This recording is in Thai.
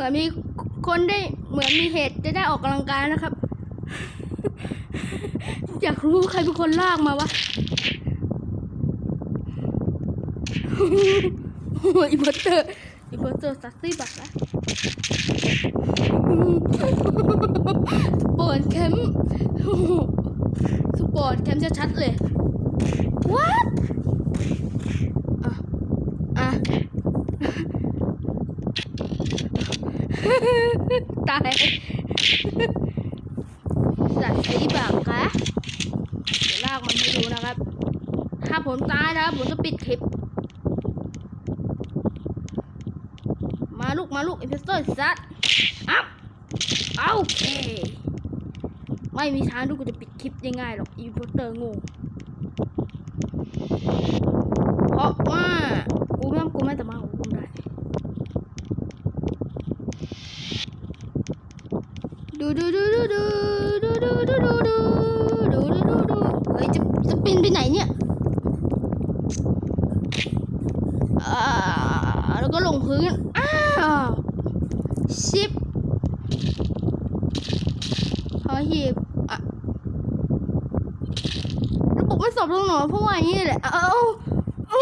มือนมีคนได้เหมือนมีเหตุจะได้ออกกำลังกายนะครับ อยากรู้ใครเป็นคนลากมาวะอีโพสเตอร์อีโพสเตอร์ซัสซี่บักนะสปอร์ตแคมป์สปอร์ตแคมป์ชัดเลย what อะอะ ตายสัตว์สีบักคะเดี๋ยวลากมันให้ดูนะครับ ถ้าผมตายนะครับผมจะปิดคลิป มาลูกมาลูกอินเพสเตอร์ซัดอัพเอาโอเค ไม่มีทางที่กูจะปิดคลิปง่ายๆหรอกอินเพสเตอร์โง่เพราะว่ากูไม่กูไม่สามารถควบคุมได้ ดูดูดูดูดูดูดูดูดูดูดูดูดูดูเฮ้ยจะจะปีนไปไหนเนี่ยอ่าแล้วก็ลงพื้น อ้าวชิปหอหีบอะระบบไม่สอบลงหนอเพราะว่าย่างนี้แหละ เอาเอา